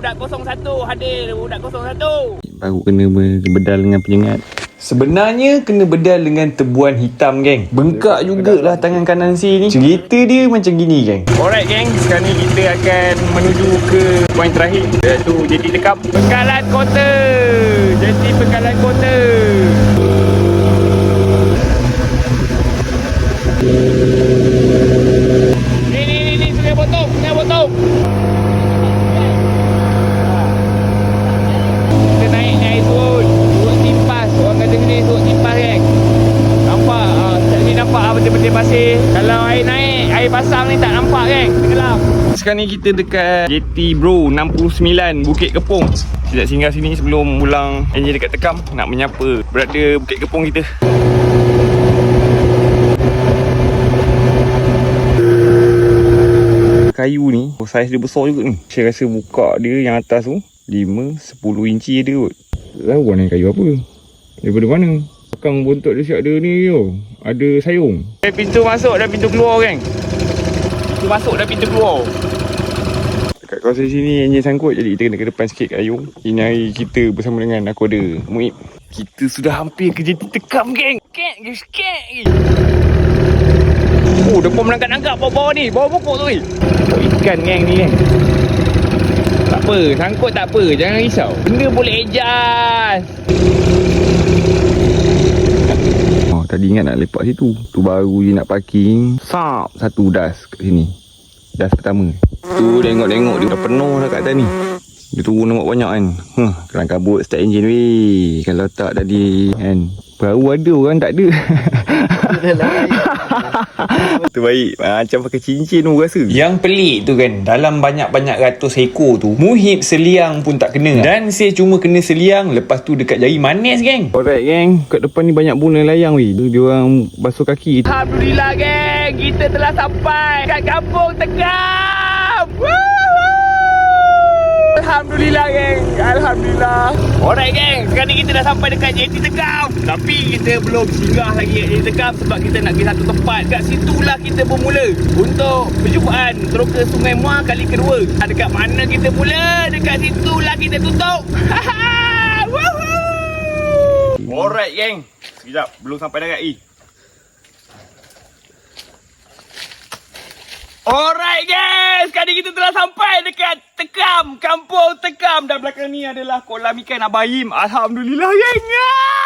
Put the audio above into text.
budak 01 hadir budak 01. Baru kena bedal dengan penyengat. Sebenarnya kena bedal dengan tebuan hitam geng. Bengkak jugalah tangan kanan C ni. Cerita dia macam gini geng. Alright geng, sekarang ni kita akan menuju ke poin terakhir Iaitu JT Tekap Bengkalan Kota JT Bengkalan Kota Ni ni ni ni sungai potong, sungai potong Kita naik ni air turun Turun timpas Orang kata ni turun timpas kan Nampak ah, Kat betul-betul pasir. Kalau air naik Air pasang ni tak nampak kan? Tenggelam. Sekarang ni kita dekat JT Bro. 69 Bukit Kepong Kita singgah sini sebelum pulang enjin dekat Tekam. Nak menyapa Berada Bukit Kepong kita. Kayu ni Saiz dia besar juga ni. Saya rasa buka dia yang atas tu 5, 10 inci dia kot. Tak tahu warna kayu apa? Daripada mana Belakang bontot dia siap ada ni yo. Ada sayung eh, Pintu masuk dan pintu keluar kan Pintu masuk dan pintu keluar Dekat kawasan sini enjin sangkut Jadi kita kena ke depan sikit kayu Ini hari kita bersama dengan aku ada Muib Kita sudah hampir ke JT Tekam geng Kek ke kek ke Oh, depan menangkap-nangkap bawah-bawah ni. Bawah pokok tu ni. Oh, ikan geng ni kan. Tak apa, sangkut tak apa. Jangan risau. Benda boleh adjust. Tadi ingat nak lepak situ. Tu baru je nak parking. Sap, satu das kat sini. Das pertama. Tu tengok-tengok dia dah penuh dah kat atas ni. Dia turun nampak banyak kan. Huh, kelang kabut start engine weh. Kalau tak tadi kan. Baru ada orang tak ada. Terbaik Macam pakai cincin tu rasa. Yang pelik tu kan Dalam banyak-banyak ratus ekor tu Muhib seliang pun tak kena. Dan saya cuma kena seliang Lepas tu dekat jari manis geng. Alright geng. Kat depan ni banyak bunga layang weh. Dia orang basuh kaki. Alhamdulillah geng. Kita telah sampai Kat kampung Woohoo! Alhamdulillah geng. Alhamdulillah Alright geng Sekarang ni kita dah sampai dekat JT Tekam. Tapi kita belum singgah lagi JT Tekam Sebab kita nak pergi satu tempat. Kat situlah kita bermula Untuk perjumpaan Teroka Sungai Muar kali kedua. Ah, Dekat mana kita mula? Dekat situlah kita tutup! Alright geng Sekejap. Belum sampai dekat E Alright guys, ni kita telah sampai dekat Tekam, kampung Tekam dan belakang ni adalah kolam ikan Abayim. Alhamdulillah geng.